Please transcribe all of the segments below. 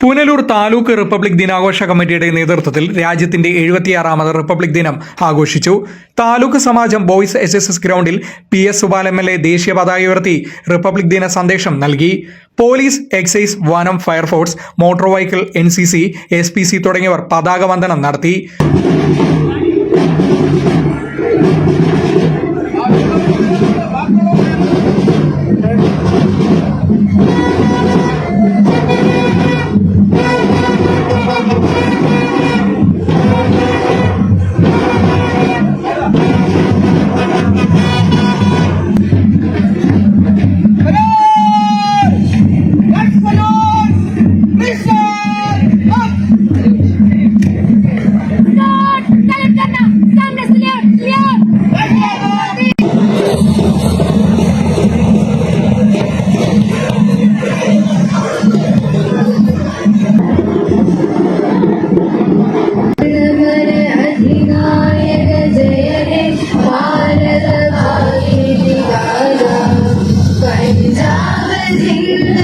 Punalur taluk republic ദിനാഘോഷ കമ്മിറ്റിയുടെ നേതൃത്വത്തിൽ രാജ്യത്തിന്റെ എഴുപത്തിയാറാമത് റിപ്പബ്ലിക് ദിനം ആഘോഷിച്ചു. Taluk Samajam boys S S S ഗ്രൗണ്ടിൽ P S Subal M L A ദേശീയ പതാക ഉയർത്തി റിപ്പബ്ലിക് ദിന സന്ദേശം നൽകി. പോലീസ് എക്സൈസ് വനം fire force motor vehicle N C C S P C തുടങ്ങിയവർ പതാക വന്ദനം നടത്തി. You.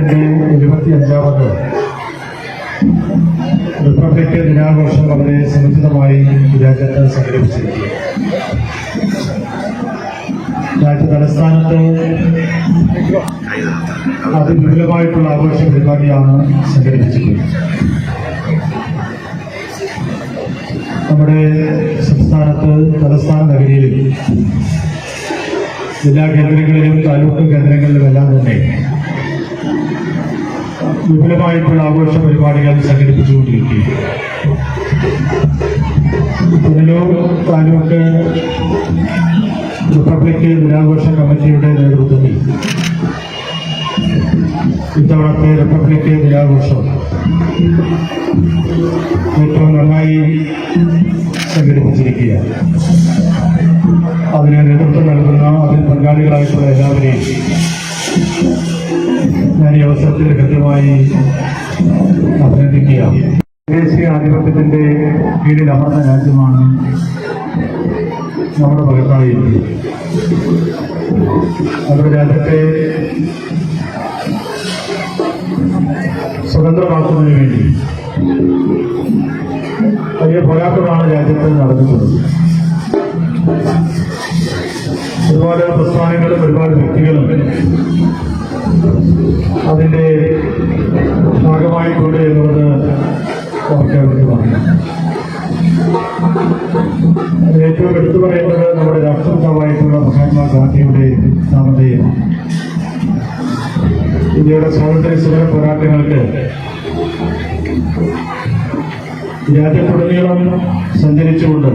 നമ്മുടെ രാജ്യത്തിന്റെ എഴുപത്തി അഞ്ചാമത് റിപ്പബ്ലിക് ദിനാഘോഷം വളരെ സമുചിതമായി രാജ്യത്ത് സംഘടിപ്പിച്ചിരിക്കുന്നു. രാജ്യ തലസ്ഥാനത്ത് അതിവിപുലമായിട്ടുള്ള ആഘോഷ പരിപാടിയാണ് സംഘടിപ്പിച്ചിട്ടുള്ളത് നമ്മുടെ സംസ്ഥാനത്ത് തലസ്ഥാന നഗരിയിലും ജില്ലാ കേന്ദ്രങ്ങളിലും താലൂക്ക് കേന്ദ്രങ്ങളിലും എല്ലാം തന്നെ വിപുലമായിട്ടുള്ള ആഘോഷ പരിപാടികൾ സംഘടിപ്പിച്ചുകൊണ്ടിരിക്കുകയാണ്. പുനലൂർ താലൂക്ക് റിപ്പബ്ലിക് ദിനാഘോഷ കമ്മിറ്റിയുടെ നേതൃത്വത്തിൽ ഇത്തവണത്തെ റിപ്പബ്ലിക് ദിനാഘോഷം ഏറ്റവും നന്നായി സംഘടിപ്പിച്ചിരിക്കുകയാണ്. അതിന് നേതൃത്വം നൽകുന്ന അതിൽ പങ്കാളികളായിട്ടുള്ള എല്ലാവരെയും ഞാൻ ഈ അവസരത്തിൽ കൃത്യമായി അഭിനന്ദിക്കുക. ദേശീയ ആധിപത്യത്തിന്റെ കീഴിൽ അമർന്ന രാജ്യമാണ് നമ്മുടെ പകർത്താളി നമ്മുടെ രാജ്യത്തെ സ്വതന്ത്രമാക്കുന്നതിന് വേണ്ടി. വലിയ പോരാട്ടമാണ് രാജ്യത്ത് നടന്നിട്ടുള്ളത് ഒരുപാട് പ്രസ്ഥാനങ്ങളും ഒരുപാട് വ്യക്തികളും അതിന്റെ ഭാഗമായിട്ടുണ്ട് എന്നുള്ളത് ഓർക്കേണ്ടതാണ് ഏറ്റവും എടുത്തു പറയുന്നത് നമ്മുടെ രാഷ്ട്രപിതാവായിട്ടുള്ള മഹാത്മാഗാന്ധിയുടെ നാമധേയം ഇന്ത്യയുടെ സ്വാതന്ത്ര്യ സമര പോരാട്ടങ്ങൾക്ക് രാജ്യത്തുടനീളം സഞ്ചരിച്ചുകൊണ്ട്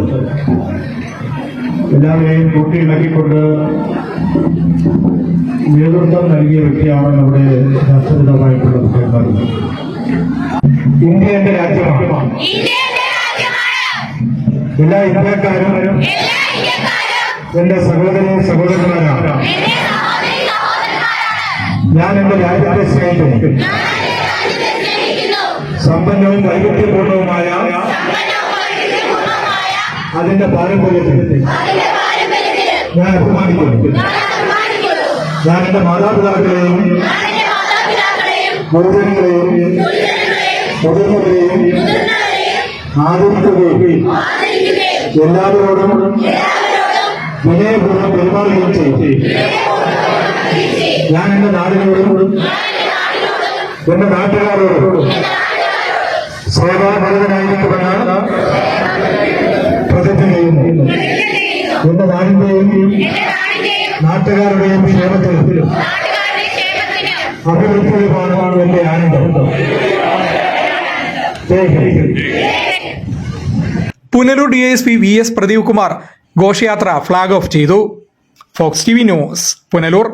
എല്ലാവരെയും കൂട്ടിയിണക്കിക്കൊണ്ട് നേതൃത്വം നൽകിയ വ്യക്തിയാണ് നമ്മുടെ രാഷ്ട്രപിതാവായിട്ടുള്ള മുഖ്യമന്ത്രി ഇന്ത്യ എന്റെ രാജ്യമാണ്. എല്ലാ ഇന്ത്യക്കാരും എന്റെ സഹോദരി സഹോദരന്മാരാണ്. ഞാൻ എന്റെ രാജ്യത്തെ സ്നേഹിക്കുന്നു. സമ്പന്നവും വൈവിധ്യപൂർണവുമായ അതിന്റെ പാരമ്പര്യത്തിൽ ഞാൻ അഭിമാനിക്കുന്നു. ഞാൻ എന്റെ മാതാപിതാക്കളെയും ഗുരുജനങ്ങളെയും മുതിർന്നവരെയും ആദരിക്കുകയും എല്ലാവരോടും വിനയപൂർവം പെരുമാറുകയും ചെയ്യും. ഞാൻ എന്റെ നാടിനോടും എന്റെ നാട്ടുകാരോടും സേവാഭരിതനായിരിക്കുമെന്ന് പ്രതിജ്ഞ നാട്ടുകാരുടെയും ക്ഷേമത്തിലും അഭിവൃദ്ധിയുമാണ് എന്റെ ആനന്ദം. Punalu Punalur D S P V S Pradeep Kumar ഘോഷയാത്ര ഫ്ളാഗ് ഓഫ് ചെയ്തു. Fox T V news Punalur.